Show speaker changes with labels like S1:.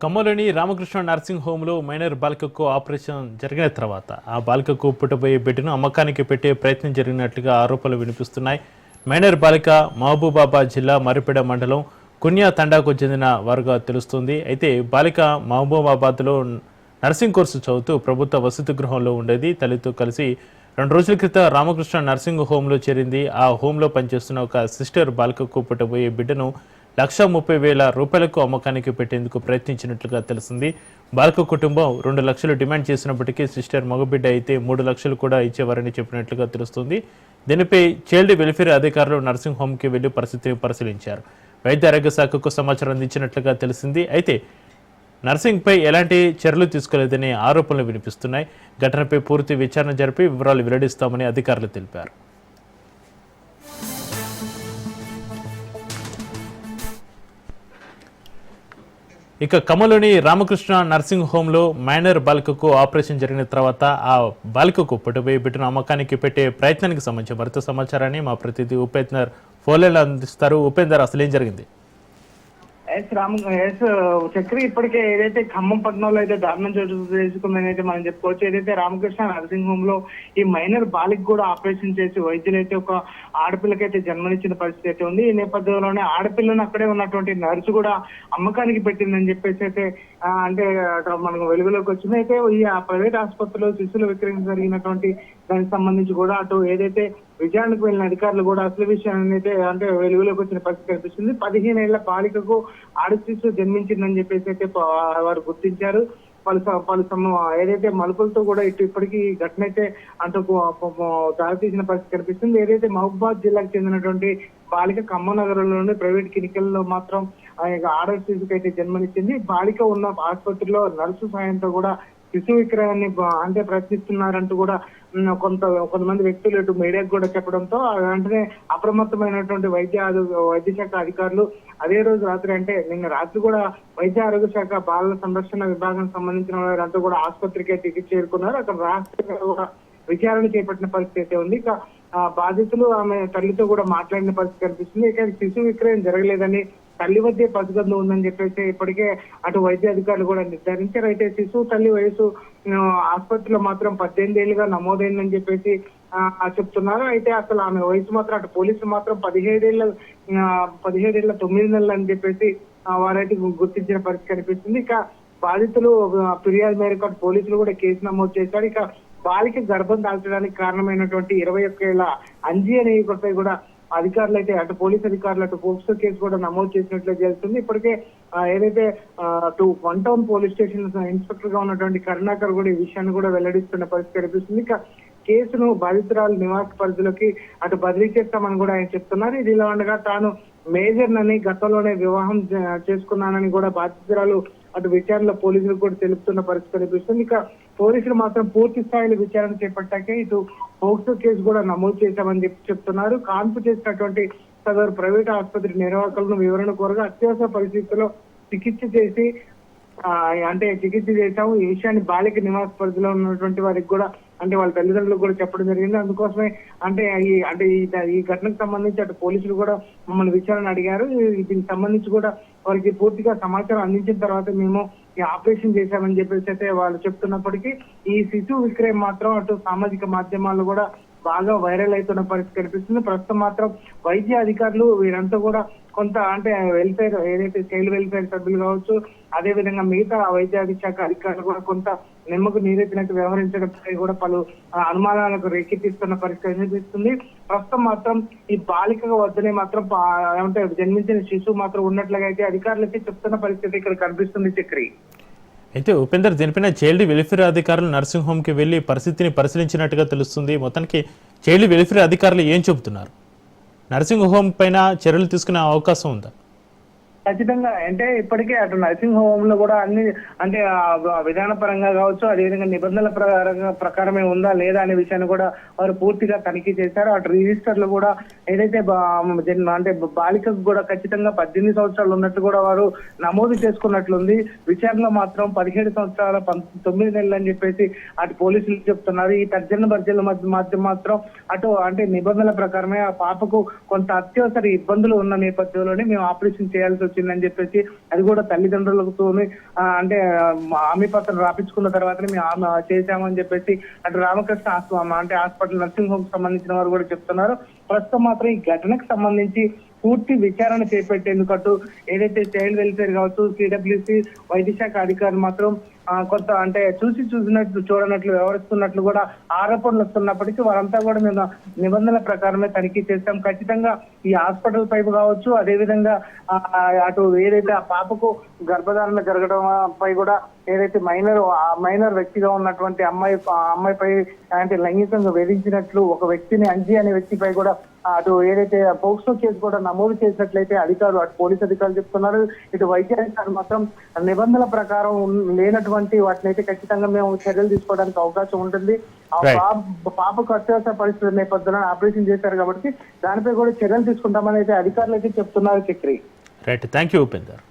S1: కమ్మలోని Ramakrishna nursing హోమ్లో minor బాలికకు operation జరిగిన తర్వాత ఆ బాలికకు పుట్టబోయే బిడ్డను అమ్మకానికి పెట్టే ప్రయత్నం జరిగినట్లుగా ఆరోపణలు వినిపిస్తున్నాయి. మైనర్ బాలిక మహబూబాబాద్ జిల్లా మరిపేడ మండలం కున్యా తండాకు చెందిన వారుగా తెలుస్తుంది. అయితే బాలిక మహబూబాబాద్లో నర్సింగ్ కోర్సు చదువుతూ ప్రభుత్వ వసతి గృహంలో ఉండేది. తల్లితో కలిసి రెండు రోజుల క్రితం రామకృష్ణ నర్సింగ్ హోంలో చేరింది. ఆ హోంలో పనిచేస్తున్న ఒక సిస్టర్ బాలికకు పుట్టబోయే బిడ్డను లక్ష ముప్పై వేల రూపాయలకు అమ్మకానికి పెట్టేందుకు ప్రయత్నించినట్లుగా తెలిసింది. బాలిక కుటుంబం రెండు లక్షలు డిమాండ్ చేసినప్పటికీ సిస్టర్ మగబిడ్డ అయితే మూడు లక్షలు కూడా ఇచ్చేవారని చెప్పినట్లుగా తెలుస్తుంది. దీనిపై చైల్డ్ వెల్ఫేర్ అధికారులు నర్సింగ్ హోమ్కి వెళ్ళి పరిస్థితిని పరిశీలించారు. వైద్య ఆరోగ్య శాఖకు సమాచారం అందించినట్లుగా తెలిసింది. అయితే నర్సింగ్పై ఎలాంటి చర్యలు తీసుకోలేదనే ఆరోపణలు వినిపిస్తున్నాయి. ఘటనపై పూర్తి విచారణ జరిపి వివరాలు వెల్లడిస్తామని అధికారులు తెలిపారు. ఇక కమలోని రామకృష్ణ నర్సింగ్ హోంలో మైనర్ బాలికకు ఆపరేషన్ జరిగిన తర్వాత ఆ బాలికకు పుట్టబోయే బిడ్డను అమ్మకానికి పెట్టే ప్రయత్నానికి సంబంధించి మరింత సమాచారాన్ని మా ప్రతినిధి ఉపేత్నర్ ఫోన్లలో అందిస్తారు. ఉపేందర్ అసలు ఏం జరిగింది?
S2: ఎస్ రామ్ ఎస్ చక్రి ఇప్పటికే ఏదైతే ఖమ్మం పట్టణంలో అయితే దారుణం చోటు చేసుకుందని అయితే మనం చెప్పుకోవచ్చు. ఏదైతే రామకృష్ణ నర్సింగ్ హోమ్లో ఈ మైనర్ బాలిక కూడా ఆపరేషన్ చేసి వైద్యులు అయితే ఒక ఆడపిల్లకైతే జన్మనిచ్చిన పరిస్థితి అయితే ఉంది. ఈ నేపథ్యంలోనే ఆడపిల్లను అక్కడే ఉన్నటువంటి నర్సు కూడా అమ్మకానికి పెట్టిందని చెప్పేసి అయితే అంటే మనకు వెలుగులోకి వచ్చింది. అయితే ఈ ప్రైవేట్ ఆసుపత్రిలో శిశువులు విక్రయం జరిగినటువంటి దానికి సంబంధించి కూడా అటు ఏదైతే విచారణకు వెళ్ళిన అధికారులు కూడా అసలు విషయాన్ని అయితే అంటే వెలుగులోకి వచ్చిన పరిస్థితి కనిపిస్తుంది. పదిహేను ఏళ్ళ బాలికకు ఆడ జన్మించిందని చెప్పేసి అయితే వారు గుర్తించారు. పలు పలు ఏదైతే మలుపులతో కూడా ఇటు ఇప్పటికీ ఘటన అయితే అంత దారితీసిన పరిస్థితి కనిపిస్తుంది. ఏదైతే మహబూబాద్ జిల్లాకు చెందినటువంటి బాలిక ఖమ్మనగరంలోని ప్రైవేట్ క్లినికల్లో మాత్రం ఆ యొక్క ఆడ అయితే జన్మనిచ్చింది. బాలిక ఉన్న ఆసుపత్రిలో నర్సు సాయంతో కూడా శిశు విక్రయాన్ని అంటే ప్రశ్నిస్తున్నారంటూ కూడా కొంత కొంతమంది వ్యక్తులు ఇటు మీడియాకు కూడా చెప్పడంతో వెంటనే అప్రమత్తమైనటువంటి వైద్య వైద్య శాఖ అధికారులు అదే రోజు రాత్రి అంటే నిన్న రాత్రి కూడా వైద్య ఆరోగ్య శాఖ బాలల సంరక్షణ విభాగం సంబంధించిన వారంతా కూడా ఆసుపత్రికి టికెట్ చేరుకున్నారు. అక్కడ రాష్ట్ర కూడా విచారణ చేపట్టిన పరిస్థితి అయితే ఉంది. ఇక బాధితులు ఆమె తల్లితో కూడా మాట్లాడిన పరిస్థితి కనిపిస్తుంది. ఇక శిశు విక్రయం జరగలేదని తల్లి వద్దే పసిగదులు ఉందని చెప్పేసి ఇప్పటికే అటు వైద్య అధికారులు కూడా నిర్ధారించారు. అయితే శిశువు తల్లి వయసు ఆసుపత్రిలో మాత్రం పద్దెనిమిది ఏళ్ళుగా నమోదైందని చెప్పేసి ఆ, చెప్తున్నారు. అయితే అసలు ఆమె వయసు మాత్రం అటు పోలీసులు మాత్రం పదిహేడేళ్ళ పదిహేడేళ్ళ తొమ్మిది నెలలు అని చెప్పేసి వారైతే గుర్తించిన పరిస్థితి కనిపిస్తుంది. ఇక బాధితులు ఫిర్యాదు మేరకు అటు పోలీసులు కూడా కేసు నమోదు చేశారు. ఇక బాలిక గర్భం దాల్చడానికి కారణమైనటువంటి ఇరవై ఒక్క ఏళ్ళ అంజీ అనే కూడా అధికారులు అయితే అటు పోలీస్ అధికారులు అటు పోక్సో కేసు కూడా నమోదు చేసినట్లు తెలుస్తుంది. ఇప్పటికే ఏదైతే అటు వన్ టౌన్ పోలీస్ స్టేషన్ ఇన్స్పెక్టర్గా ఉన్నటువంటి కరుణాకర్ కూడా ఈ విషయాన్ని కూడా వెల్లడిస్తున్న పరిస్థితి కనిపిస్తుంది. ఇక కేసును బాధితురాలు నివాస పరిధిలోకి అటు బదిలీ చేస్తామని కూడా ఆయన చెప్తున్నారు. ఇది ఇలా ఉండగా తాను మేజర్ నని గతంలోనే వివాహం చేసుకున్నానని కూడా బాధితురాలు అటు విచారణలో పోలీసులు కూడా తెలుపుతున్న పరిస్థితి కనిపిస్తుంది. ఇక పోలీసులు మాత్రం పూర్తి స్థాయిలో విచారణ చేపట్టాకే ఇటు పోక్సో కేసు కూడా నమోదు చేశామని చెప్పి చెప్తున్నారు. కాన్పు చేసినటువంటి సదరు ప్రైవేట్ ఆసుపత్రి నిర్వాహకులను వివరణ కోరగా అత్యవసర పరిస్థితుల్లో చికిత్స చేసి ఆ, అంటే చికిత్స చేశాము. ఈశాన్య బాలిక నివాస పరిధిలో ఉన్నటువంటి వారికి కూడా అంటే వాళ్ళ తల్లిదండ్రులకు కూడా చెప్పడం జరిగింది. అందుకోసమే అంటే ఈ అంటే ఈ ఘటనకు సంబంధించి అటు పోలీసులు కూడా మమ్మల్ని విచారణ అడిగారు. దీనికి సంబంధించి కూడా వారికి పూర్తిగా సమాచారం అందించిన తర్వాత మేము ఈ ఆపరేషన్ చేశామని చెప్పేసి అయితే వాళ్ళు చెప్తున్నప్పటికీ ఈ శిశువు విక్రయం మాత్రం అటు సామాజిక మాధ్యమాల్లో కూడా బాగా వైరల్ అవుతున్న పరిస్థితి కనిపిస్తుంది. ప్రస్తుతం మాత్రం వైద్య అధికారులు వీరంతా కూడా కొంత అంటే వెల్ఫేర్ ఏదైతే చైల్డ్ వెల్ఫేర్ సభ్యులు కావచ్చు అదే విధంగా మిగతా వైద్య శాఖ అధికారులు కూడా కొంత నిమ్మకు నీరెత్తినట్టు వ్యవహరించడంపై కూడా పలు అనుమానాలకు రేకెత్తిస్తున్న పరిస్థితి కనిపిస్తుంది. ప్రస్తుతం మాత్రం ఈ బాలిక వద్దనే మాత్రం ఏమంటే జన్మించిన శిశువు మాత్రం ఉన్నట్లుగా అయితే అధికారులకి చెప్తున్న పరిస్థితి ఇక్కడ కనిపిస్తుంది చక్రి.
S1: అయితే ఉపేందర్ దీనిపైన చైల్డ్ వెల్ఫేర్ అధికారులు నర్సింగ్ హోమ్కి వెళ్ళి పరిస్థితిని పరిశీలించినట్టుగా తెలుస్తుంది. మొత్తానికి చైల్డ్ వెల్ఫేర్ అధికారులు ఏం చెబుతున్నారు? నర్సింగ్ హోమ్ పైన చర్యలు తీసుకునే అవకాశం ఉందా?
S2: ఖచ్చితంగా. అంటే ఇప్పటికే అటు నర్సింగ్ హోమ్లో కూడా అన్ని అంటే విధాన పరంగా కావచ్చు అదేవిధంగా నిబంధనల ప్రకారంగా ప్రకారమే ఉందా లేదా అనే విషయాన్ని కూడా వారు పూర్తిగా తనిఖీ చేశారు. అటు రిజిస్టర్లో కూడా ఏదైతే బా- అంటే బాలికకు కూడా ఖచ్చితంగా పద్దెనిమిది సంవత్సరాలు ఉన్నట్టు కూడా వారు నమోదు చేసుకున్నట్లుంది. విచారణలో మాత్రం పదిహేడు సంవత్సరాల తొమ్మిది నెలలు అని చెప్పేసి అటు పోలీసులు చెప్తున్నారు. ఈ తర్జన భర్జల మధ్య మధ్య మాత్రం అటు అంటే నిబంధనల ప్రకారమే ఆ పాపకు కొంత అత్యవసర ఇబ్బందులు ఉన్న నేపథ్యంలోనే మేము ఆపరేషన్ చేయాల్సి వచ్చింది వచ్చిందని చెప్పేసి అది కూడా తల్లిదండ్రులతో అంటే హామీ పత్రం రాపించుకున్న తర్వాతనే మేము ఆమె చేశామని చెప్పేసి అటు రామకృష్ణ ఆస్ప- అంటే హాస్పిటల్ నర్సింగ్ హోమ్ సంబంధించిన వారు కూడా చెప్తున్నారు. ప్రస్తుతం మాత్రం ఈ ఘటనకు సంబంధించి పూర్తి విచారణ చేపట్టేందుకు ఏదైతే చైల్డ్ వెల్ఫేర్ కావచ్చు సిడబ్ల్యూసి వైద్య శాఖ అధికారులు మాత్రం కొంత అంటే చూసి చూసినట్లు చూడనట్లు వ్యవహరిస్తున్నట్లు కూడా ఆరోపణలు వస్తున్నప్పటికీ వారంతా కూడా మేము నిబంధనల ప్రకారమే తనిఖీ చేస్తాం. ఖచ్చితంగా ఈ హాస్పిటల్ పైపు కావచ్చు అదేవిధంగా అటు ఏదైతే ఆ పాపకు గర్భధారణ జరగడం పై కూడా ఏదైతే మైనర్ ఆ మైనర్ వ్యక్తిగా ఉన్నటువంటి అమ్మాయి అమ్మాయిపై అంటే లైంగికంగా వేధించినట్లు ఒక వ్యక్తిని అంజీ అనే వ్యక్తిపై కూడా అటు ఏదైతే పోక్సో కేసు కూడా నమోదు చేసినట్లయితే అధికారులు అటు పోలీస్ అధికారులు చెప్తున్నారు. ఇటు వైద్య అధికారులు మాత్రం నిబంధనల ప్రకారం లేనటువంటి వాటిని అయితే ఖచ్చితంగా మేము చర్యలు తీసుకోవడానికి అవకాశం ఉంటుంది. ఆ పాపకు అత్యవసర పరిస్థితుల నేపథ్యంలో ఆపరేషన్ చేశారు కాబట్టి దానిపై కూడా చర్యలు తీసుకుంటామని అయితే అధికారులు అయితే చెప్తున్నారు Chakri.
S1: Right thank you Upender